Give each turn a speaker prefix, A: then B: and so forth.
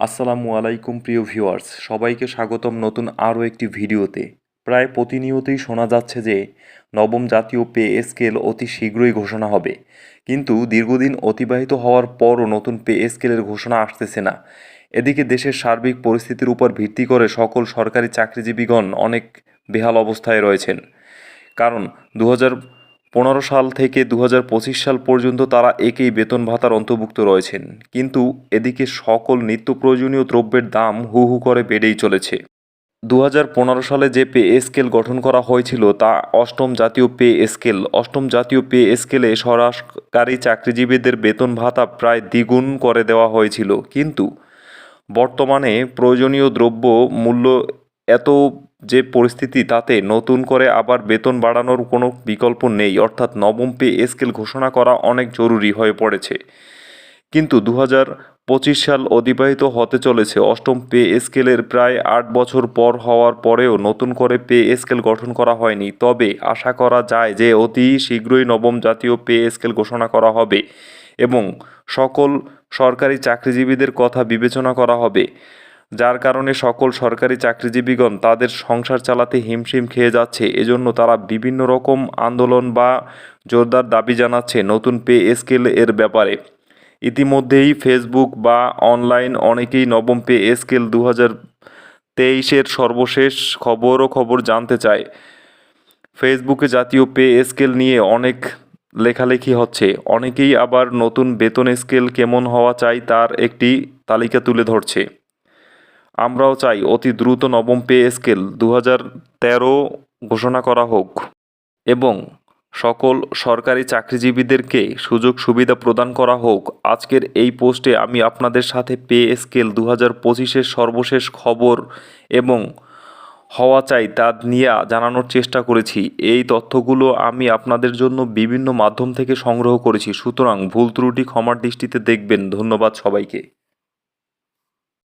A: আসসালামু আলাইকুম, প্রিয় ভিউয়ার্স। সবাইকে স্বাগতম নতুন আরও একটি ভিডিওতে। প্রায় প্রতিনিয়তই শোনা যাচ্ছে যে, নবম জাতীয় পে স্কেল অতি শীঘ্রই ঘোষণা হবে। কিন্তু দীর্ঘদিন অতিবাহিত হওয়ার পরও নতুন পে স্কেলের ঘোষণা আসতেছে না। এদিকে দেশের সার্বিক পরিস্থিতির উপর ভিত্তি করে সকল সরকারি চাকরিজীবীগণ অনেক বেহাল অবস্থায় রয়েছেন। কারণ দু হাজার পনেরো সাল থেকে দু সাল পর্যন্ত তারা একই বেতন ভাতার অন্তর্ভুক্ত রয়েছেন। কিন্তু এদিকে সকল নিত্য প্রয়োজনীয় দ্রব্যের দাম হু হু করে বেড়েই চলেছে। দু সালে যে পে স্কেল গঠন করা হয়েছিল তা অষ্টম জাতীয় পে স্কেল। অষ্টম জাতীয় পে স্কেলে সরকারি চাকরিজীবীদের বেতন ভাতা প্রায় দ্বিগুণ করে দেওয়া হয়েছিল। কিন্তু বর্তমানে প্রয়োজনীয় দ্রব্য মূল্য এত যে পরিস্থিতি, তাতে নতুন করে আবার বেতন বাড়ানোর কোনো বিকল্প নেই। অর্থাৎ নবম পে স্কেল ঘোষণা করা অনেক জরুরি হয়ে পড়েছে। কিন্তু দু পঁচিশ সাল অতিবাহিত হতে চলেছে। অষ্টম পে স্কেলের প্রায় আট বছর পর হওয়ার পরেও নতুন করে পে স্কেল গঠন করা হয়নি। তবে আশা করা যায় যে অতি শীঘ্রই নবম জাতীয় পে স্কেল ঘোষণা করা হবে এবং সকল সরকারি চাকরিজীবীদের কথা বিবেচনা করা হবে। যার কারণে সকল সরকারি চাকরিজীবীগণ তাদের সংসার চালাতে হিমশিম খেয়ে যাচ্ছে। এজন্য তারা বিভিন্ন রকম আন্দোলন বা জোরদার দাবি জানাচ্ছে নতুন পে স্কেল এর ব্যাপারে। ইতিমধ্যেই ফেসবুক বা অনলাইন অনেকেই নবম পে স্কেল দু হাজার তেইশের সর্বশেষ খবর ও খবর জানতে চায়। ফেসবুকে জাতীয় পে স্কেল নিয়ে অনেক লেখালেখি হচ্ছে। অনেকেই আবার নতুন বেতন স্কেল কেমন হওয়া চাই তার একটি তালিকা তুলে ধরছে। আমরাও চাই অতি দ্রুত নবম পে স্কেল দু হাজার তেরো ঘোষণা করা হোক এবং সকল সরকারি চাকরিজীবীদেরকে সুযোগ সুবিধা প্রদান করা হোক। আজকের এই পোস্টে আমি আপনাদের সাথে পে স্কেল দু হাজার পঁচিশের সর্বশেষ খবর এবং হওয়া চাই তা নিয়ে জানানোর চেষ্টা করেছি। এই তথ্যগুলো আমি আপনাদের জন্য বিভিন্ন মাধ্যম থেকে সংগ্রহ করেছি। সুতরাং ভুল ত্রুটি ক্ষমার দৃষ্টিতে দেখবেন। ধন্যবাদ সবাইকে।